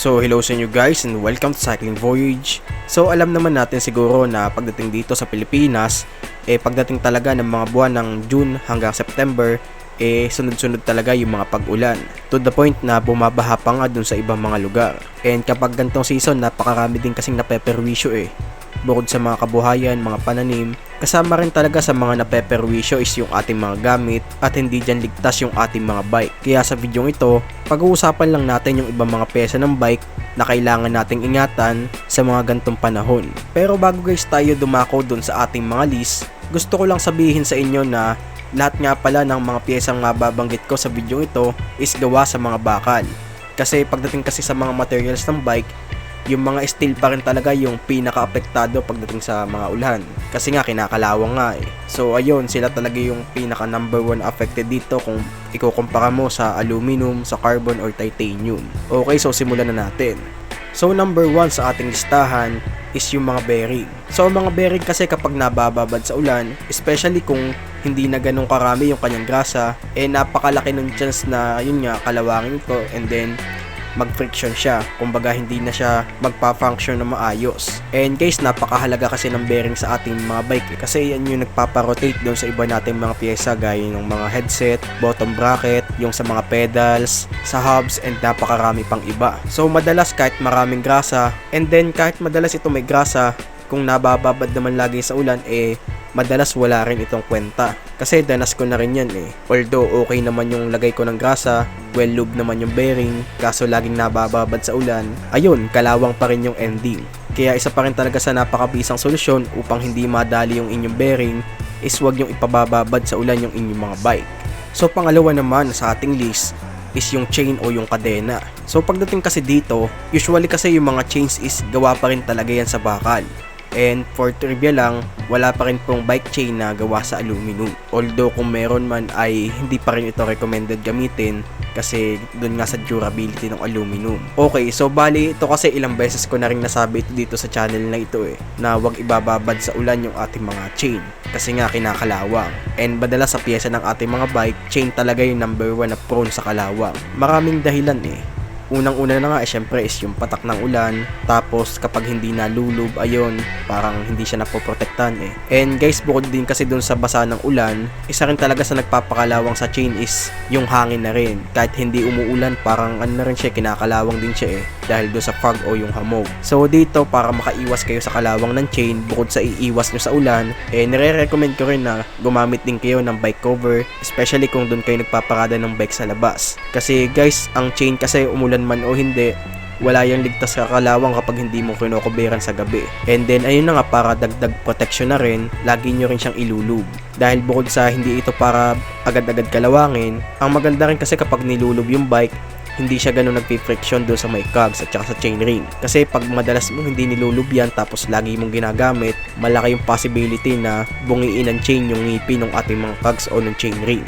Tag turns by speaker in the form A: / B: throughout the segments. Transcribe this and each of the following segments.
A: So hello sa inyo guys and welcome to Cycling Voyage. So alam naman natin siguro na pagdating dito sa Pilipinas, eh pagdating talaga ng mga buwan ng June hanggang September, eh sunod-sunod talaga yung mga pag-ulan. To the point na bumabaha pa nga dun sa ibang mga lugar. And kapag gantong season, napakarami din kasing napeperwisyo eh. Bukod sa mga kabuhayan, mga pananim, kasama rin talaga sa mga napeperwisyo is yung ating mga gamit at hindi dyan ligtas yung ating mga bike. Kaya sa video ito, pag-uusapan lang natin yung ibang mga pyesa ng bike na kailangan nating ingatan sa mga gantong panahon. Pero bago guys tayo dumako dun sa ating mga list, gusto ko lang sabihin sa inyo na lahat nga pala ng mga piyesang mababanggit ko sa video ito is gawa sa mga bakal. Kasi pagdating kasi sa mga materials ng bike, yung mga steel pa rin talaga yung pinaka-apektado pagdating sa mga ulan. Kasi nga kinakalawang nga eh. So ayun, sila talaga yung pinaka number one affected dito kung ikukumpara mo sa aluminum, sa carbon or titanium. Okay, so simulan na natin. So number one sa ating listahan is yung mga bearing. So ang mga bearing kasi kapag nabababad sa ulan, especially kung hindi na ganun karami yung kanyang grasa, eh napakalaki ng chance na yun nga kalawangin ito and then mag-friction siya. Kumbaga hindi na siya magpa-function na maayos. And guys, napakahalaga kasi ng bearing sa ating mga bike. Kasi yan yung nagpapa-rotate doon sa iba nating mga pyesa gaya ng mga headset, bottom bracket, yung sa mga pedals, sa hubs, and napakarami pang iba. So madalas kahit maraming grasa, and then kahit madalas ito may grasa, kung nabababad naman lagi sa ulan, eh madalas wala rin itong kwenta. Kasi danas ko na rin yan eh. Although okay naman yung lagay ko ng grasa, well lube naman yung bearing, kaso laging nabababad sa ulan, ayun, kalawang pa rin yung ending. Kaya isa pa rin talaga sa napakabisang solusyon upang hindi madali yung inyong bearing is wag yung ipabababad sa ulan yung inyong mga bike. So pangalawa naman sa ating list is yung chain o yung kadena. So pagdating kasi dito, usually kasi yung mga chains is gawa pa rin talaga yan sa bakal. And for trivia lang, wala pa rin pong bike chain na gawa sa aluminum. Although kung meron man ay hindi pa rin ito recommended gamitin kasi doon nga sa durability ng aluminum. Okay, so bali ito kasi ilang beses ko na rin nasabi ito dito sa channel na ito eh, na wag ibababad sa ulan yung ating mga chain kasi nga kinakalawang. And madalas sa pyesa ng ating mga bike, chain talaga yung number one na prone sa kalawang. Maraming dahilan eh unang-una na nga eh, syempre is yung patak ng ulan. Tapos kapag hindi nalulub ayun parang hindi siya napoprotektan eh. And guys bukod din kasi dun sa basa ng ulan isa rin talaga sa nagpapakalawang sa chain is yung hangin na rin. Kahit hindi umuulan parang ano na rin siya kinakalawang din siya eh dahil doon sa fog o yung hamog. So dito para makaiwas kayo sa kalawang ng chain bukod sa iiwas nyo sa ulan eh nire-recommend ko rin na gumamit din kayo ng bike cover especially kung doon kayo nagpaparada ng bike sa labas. Kasi guys ang chain kasi umulan man o hindi, wala yung ligtas kakalawang kapag hindi mo kinokoberan sa gabi. And then ayun na nga para dagdag protection na rin, lagi nyo rin siyang ilulub. Dahil bukod sa hindi ito para agad-agad kalawangin, ang maganda rin kasi kapag nilulub yung bike, hindi siya ganun nagpi-friction doon sa may cogs at saka sa chain ring. Kasi pag madalas mo hindi nilulub yan tapos lagi mong ginagamit, malaki yung possibility na bungiin ng chain yung ngipin ng ating mga cogs o ng chain ring.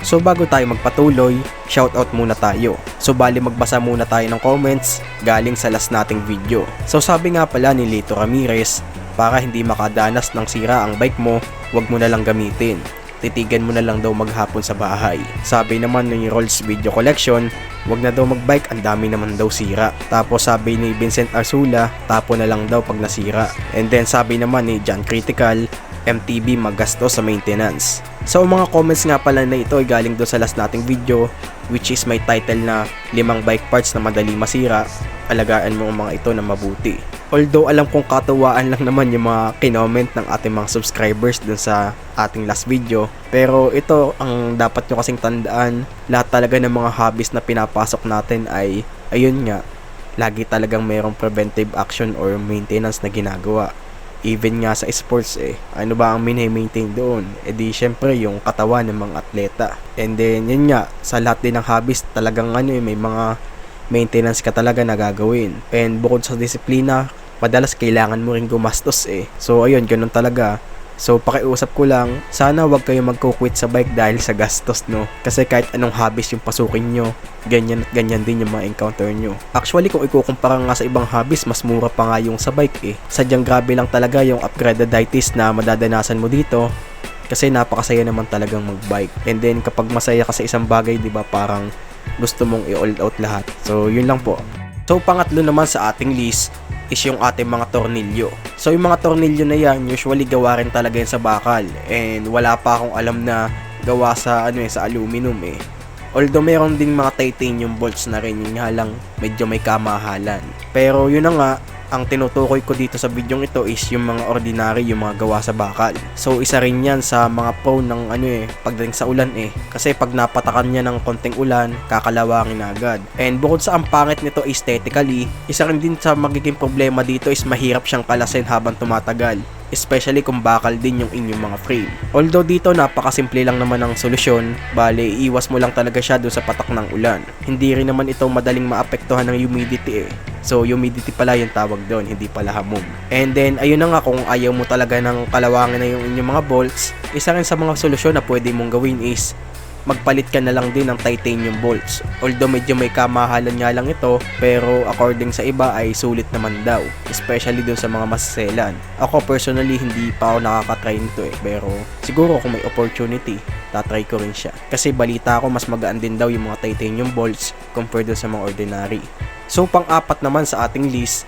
A: So bago tayo magpatuloy, shoutout muna tayo. So bali magbasa muna tayo ng comments galing sa last nating video. So sabi nga pala ni Lito Ramirez, para hindi makadanas ng sira ang bike mo, wag mo na lang gamitin. Titigan mo na lang daw maghapon sa bahay. Sabi naman ni Rolls Video Collection, wag na daw magbike, ang dami naman daw sira. Tapos sabi ni Vincent Arsula, tapo na lang daw pag nasira. And then sabi naman ni John Critical, MTB magasto sa maintenance. So mga comments nga pala na ito ay galing doon sa last nating video which is may title na limang bike parts na madali masira, alagaan mo ang mga ito na mabuti. Although alam kong katuwaan lang naman yung mga kinoment ng ating mga subscribers dun sa ating last video. Pero ito ang dapat nyo kasing tandaan, lahat talaga ng mga hobbies na pinapasok natin ay ayun nga, lagi talagang mayroong preventive action or maintenance na ginagawa even nga sa sports eh, ano ba ang mini-maintain doon? E di syempre yung katawan ng mga atleta. And then yun nga, sa lahat din ng hobbies talagang ano eh, may mga maintenance ka talaga na gagawin. And bukod sa disiplina, madalas kailangan mo rin gumastos eh. So ayun, ganun talaga. So pakiusap ko lang, sana wag kayo magko-quit sa bike dahil sa gastos no. Kasi kahit anong hobbies yung pasukin nyo, ganyan at ganyan din yung mga encounter nyo. Actually kung ikukumpara nga sa ibang hobbies, mas mura pa nga yung sa bike eh. Sadyang grabe lang talaga yung upgradeditis na madadanasan mo dito kasi napakasaya naman talagang magbike. And then kapag masaya ka sa isang bagay, 'di ba, parang gusto mong i-all out lahat. So, yun lang po. So pangatlo naman sa ating list is yung ating mga tornilyo. So yung mga tornilyo na yan, usually gawa rin talaga yan sa bakal. And wala pa akong alam na gawa sa ano eh, sa aluminum eh. Although meron ding mga titanium bolts na rin, yun nga lang medyo may kamahalan. Pero yun na nga, ang tinutukoy ko dito sa video ito is yung mga ordinary, yung mga gawa sa bakal. So isa rin yan sa mga prone ng ano eh, pagdating sa ulan eh. Kasi pag napatakan niya ng konting ulan, kakalawangin na agad. And bukod sa ang pangit nito aesthetically, isa rin din sa magiging problema dito is mahirap siyang kalasin habang tumatagal especially kung bakal din yung inyong mga frame. Although dito napakasimple lang naman ang solusyon, bale iwas mo lang talaga siya doon sa patak ng ulan. Hindi rin naman ito madaling maapektuhan ng humidity eh. So humidity pala yung tawag doon, hindi pala hamog. And then ayun na nga kung ayaw mo talaga ng kalawangin na yung inyong mga bolts, isa rin sa mga solusyon na pwede mong gawin is magpalit ka na lang din ng titanium bolts. Although medyo may kamahalan nga lang ito, pero according sa iba ay sulit naman daw. Especially dun sa mga masaselan. Ako personally hindi pa ako nakakatry nito eh, pero siguro kung may opportunity, tatry ko rin siya. Kasi balita ko mas magaan din daw yung mga titanium bolts compared sa mga ordinary. So pang-apat naman sa ating list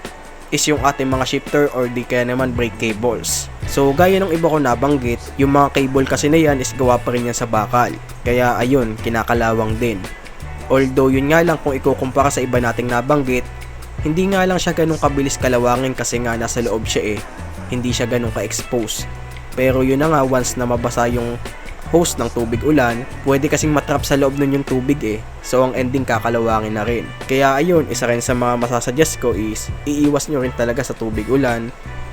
A: is yung ating mga shifter or di kaya naman brake cables. So gaya ng iba ko nabanggit, yung mga cable kasi na yan is gawa pa rin yan sa bakal. Kaya ayun, kinakalawang din. Although yun nga lang kung ikukumpara sa iba nating nabanggit, hindi nga lang siya ganun kabilis kalawangin kasi nga nasa loob siya eh. Hindi siya ganun ka-expose. Pero yun na nga once na mabasa yung host ng tubig ulan, pwede kasing matrap sa loob nun yung tubig eh. So ang ending kakalawangin na rin. Kaya ayun, isa rin sa mga masasuggest ko is iiwas nyo rin talaga sa tubig ulan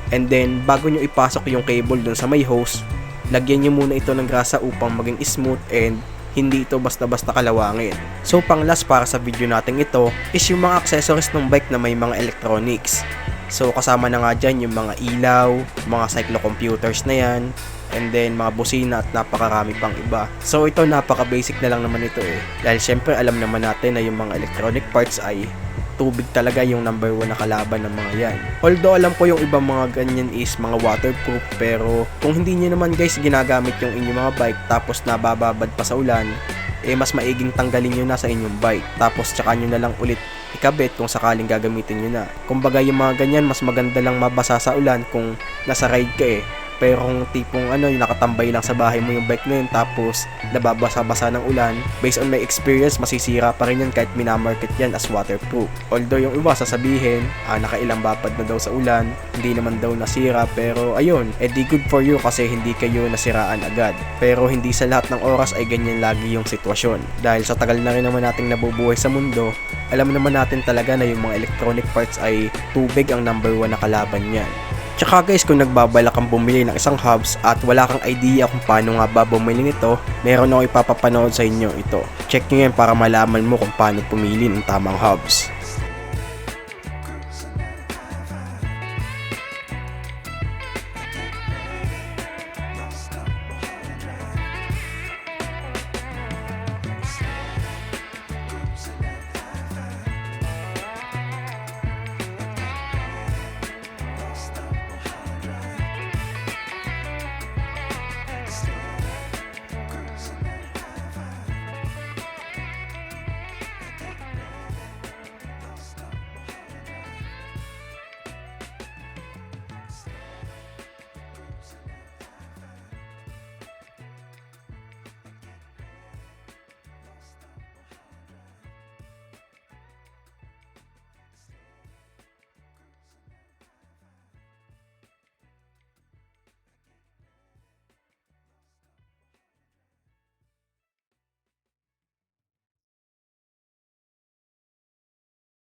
A: And then, bago nyo ipasok yung cable dun sa may hose, lagyan nyo muna ito ng grasa upang maging smooth and hindi ito basta-basta kalawangin. So, pang last para sa video natin ito is yung mga accessories ng bike na may mga electronics. So, kasama na nga dyan yung mga ilaw, mga cyclocomputers na yan, and then mga busina at napakarami pang iba. So, ito napaka-basic na lang naman ito eh. Dahil syempre alam naman natin na yung mga electronic parts ay tubig talaga yung number one na kalaban ng mga yan. Although alam ko yung ibang mga ganyan is mga waterproof pero kung hindi nyo naman guys ginagamit yung inyong mga bike tapos nabababad pa sa ulan, eh mas maiging tanggalin nyo na sa inyong bike. Tapos tsaka nyo na lang ulit ikabit kung sakaling gagamitin nyo na. Kumbaga yung mga ganyan mas maganda lang mabasa sa ulan kung nasa ride ka eh. Pero kung tipong ano, yung nakatambay lang sa bahay mo yung bike na yun tapos nababasa-basa ng ulan, based on my experience, masisira pa rin yan kahit minamarket yan as waterproof. Although yung iba sasabihin, ah, nakailang bapad na daw sa ulan, hindi naman daw nasira, pero ayun, edi good for you kasi hindi kayo nasiraan agad. Pero hindi sa lahat ng oras ay ganyan lagi yung sitwasyon. Dahil sa tagal na rin naman nating nabubuhay sa mundo, alam naman natin talaga na yung mga electronic parts ay tubig ang number one na kalaban niyan. Tsaka guys, kung nagbabalak kang bumili ng isang hubs at wala kang idea kung paano nga ba bumili nito, meron ako ipapapanood sa inyo ito. Check nyo yan para malaman mo kung paano pumili ng tamang hubs.